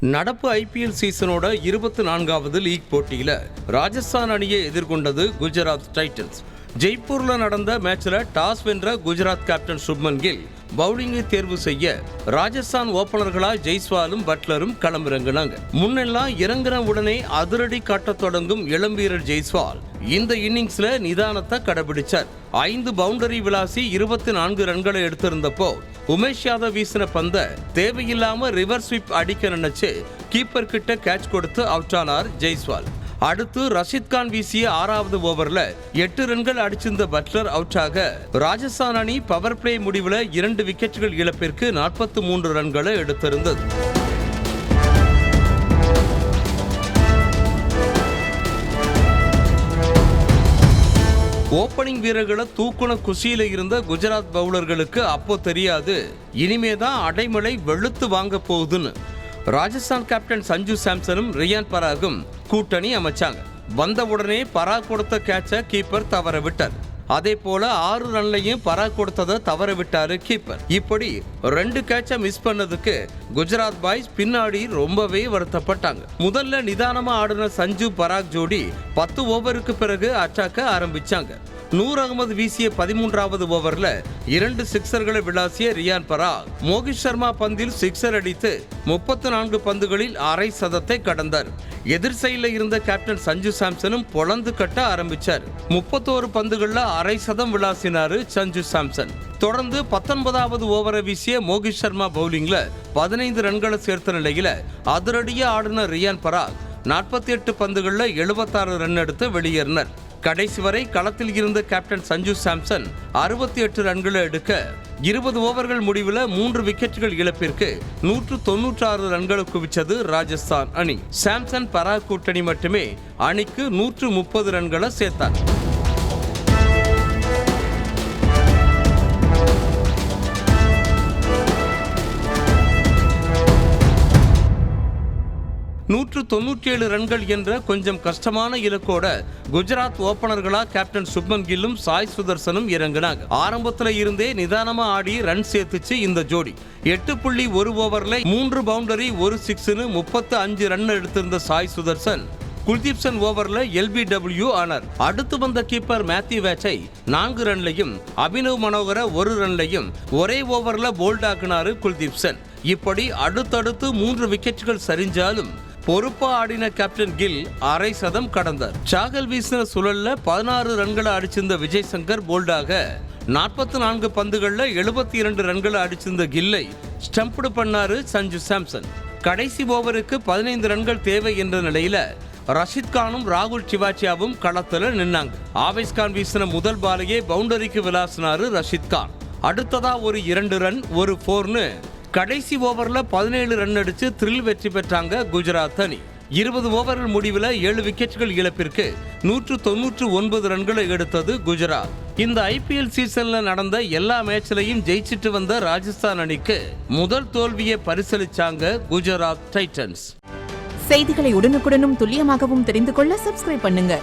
நடப்பு ஐபிஎல் சீசனோட இருபத்தி நான்காவது லீக் போட்டியில் ராஜஸ்தான் அணியை எதிர்கொண்டது குஜராத் டைட்டன்ஸ். ஜெய்ப்பூரில் நடந்த மேட்சில் டாஸ் வென்ற குஜராத் கேப்டன் சுப்மன் கில் பவுலிங்கை தேர்வு செய்ய ராஜஸ்தான் ஓபனர்களா ஜெய்ஸ்வாலும் பட்லரும் களமிறங்கினாங்க. முன்னெல்லாம் இறங்குன உடனே அதிரடி காட்டத் தொடங்கும் இளம் வீரர் ஜெய்ஸ்வால் இந்த இன்னிங்ஸ்ல நிதானத்தை கடைபிடிச்சார். ஐந்து பவுண்டரி விளாசி இருபத்தி நான்கு ரன்களை எடுத்திருந்தப்போ உமேஷ் யாதவ் வீசின பந்த தேவையில்லாம ரிவர் ஸ்வீப் அடிக்க நினைச்சு கீப்பர் கிட்ட கேட்ச் கொடுத்து அவுட் ஆனார் ஜெய்ஸ்வால். அடுத்து ரஷித்கான் வீசிய ஆறாவது ஓவரில் எட்டு ரன்கள் அடிச்சிருந்த பட்லர் அவுட் ஆக ராஜஸ்தான் அணி பவர் பிளே முடிவில் இரண்டு விக்கெட்டுகள் இழப்பிற்கு நாற்பத்தி மூன்று ரன்களை எடுத்திருந்தது. ஓப்பனிங் வீரர்களை தூக்குன குசியில இருந்த குஜராத் பவுலர்களுக்கு அப்போ தெரியாது. இனிமேதான் அடைமழை வெளுத்து வாங்க போகுதுன்னு. ராஜஸ்தான் கேப்டன் சஞ்சு சாம்சனும் ரியான் பராகும் கூட்டணி அமைச்சாங்க. வந்த உடனே பராக் கொடுத்த கேட்சை கீப்பர் தவற விட்டார் அதே போல ஆறு ரன்லையும் பராக் கொடுத்ததை தவற விட்டாரு கீப்பர் இப்படி ரெண்டு கேட்சை மிஸ் பண்ணதுக்கு குஜராத் பாய்ஸ் பின்னாடி ரொம்பவே வருத்தப்பட்டாங்க. முதல்ல நிதானமா ஆடின சஞ்சு பராக் ஜோடி பத்து ஓவருக்கு பிறகு அட்டாக்க ஆரம்பிச்சாங்க. நூர் அகமது வீசிய பதிமூன்றாவது ஓவர்ல இரண்டு சிக்சர்களை விளாசிய ரியான் பராக் மோகித் சர்மா பந்தில் சிக்சர் அடித்து முப்பத்து நான்கு பந்துகளில் அரை சதத்தை கடந்தார். எதிர் சைடில் இருந்த கேப்டன் சஞ்சு சாம்சனும் பொழந்து கட்ட ஆரம்பிச்சார். முப்பத்தோரு பந்துகள்ல அரை சதம் விளாசினாரு சஞ்சு சாம்சன். தொடர்ந்து பத்தொன்பதாவது ஓவரை வீசிய மோகித் சர்மா பவுலிங்ல பதினைந்து ரன்களை சேர்த்த நிலையில அதிரடியா ஆடின ரியான் பராக் நாற்பத்தி எட்டு பந்துகளில் எழுபத்தாறு ரன் எடுத்து வெளியேறினர். கடைசி வரை களத்தில் இருந்த கேப்டன் சஞ்சு சாம்சன் அறுபத்தி எட்டு ரன்களை எடுக்க இருபது ஓவர்கள் முடிவில் மூன்று விக்கெட்டுகள் இழப்பிற்கு நூற்று தொன்னூற்றாறு ரன்களை குவிச்சது ராஜஸ்தான் அணி. சாம்சன் பராக் கூட்டணி மட்டுமே அணிக்கு நூற்று முப்பது ரன்களை சேர்த்தார். நூற்று தொண்ணூற்றி ஏழு ரன்கள் என்ற கொஞ்சம் கஷ்டமான இலக்கோட குஜராத் ஓபனர்களா கேப்டன் சுப்மன் கில்லும் சாய் சுதர்சனும் இறங்கினாங்க. ஆரம்பத்துல இருந்தே நிதானமா ஆடி ரன் சேர்த்துச்சு இந்த ஜோடி. எட்டு புள்ளி ஒரு ஓவர்ல மூன்று பவுண்டரி ஒரு சிக்ஸ்னு முப்பத்து அஞ்சு ரன் எடுத்திருந்த சாய் சுதர்சன் குல்தீப்சன் ஓவர்ல எல்பிடபிள்யூ ஆனார். அடுத்து வந்த கீப்பர் மேத்யூ வேச்சை நான்கு ரன்லையும் அபினவ் மனோகர ஒரு ரன்லையும் ஒரே ஓவர்ல போல்ட் குல்தீப் சென். இப்படி அடுத்தடுத்து மூன்று விக்கெட்டுகள் சரிஞ்சாலும் பொறுப்பா ஆடின கேப்டன் கில் அரை சதம் கடந்தார். சாகல் வீசின சுழல்ல பதினாறு ரன்களை அடிச்சிருந்த விஜய் சங்கர் போல்டாக நாற்பத்தி நான்கு பந்துகள்ல எழுபத்தி இரண்டு ரன்களை அடிச்சிருந்த கில்லை ஸ்டம்ப்டு பண்ணாரு சஞ்சு சாம்சன். கடைசி ஓவருக்கு பதினைந்து ரன்கள் தேவை என்ற நிலையில ரஷித் கானும் ராகுல் சிவாச்சியாவும் களத்துல நின்னாங்க. ஆவேஸ் கான் வீசின முதல் பாலையே பவுண்டரிக்கு விளாசினாரு ரஷித் கான். அடுத்ததா ஒரு இரண்டு ரன் ஒரு ஃபோர்னு கடைசி ஓவரில் பதினேழு ரன் அடித்து த்ரில் வெற்றி பெற்றாங்க குஜராத் அணி. இருபது ஓவர்கள் முடிவில் ஏழு விக்கெட்டுகள் இழப்பிற்கு நூற்று தொன்னூற்று ஒன்பது ரன்களை எடுத்தது குஜராத். இந்த ஐபிஎல் சீசன்ல நடந்த எல்லா மேட்ச்லையும் ஜெயிச்சிட்டு வந்த ராஜஸ்தான் அணிக்கு முதல் தோல்வியை பரிசளிச்சாங்க குஜராத் டைட்டன்ஸ். செய்திகளை உடனுக்குடனும் துல்லியமாகவும் தெரிந்து கொள்ள சப்ஸ்கிரைப் பண்ணுங்க.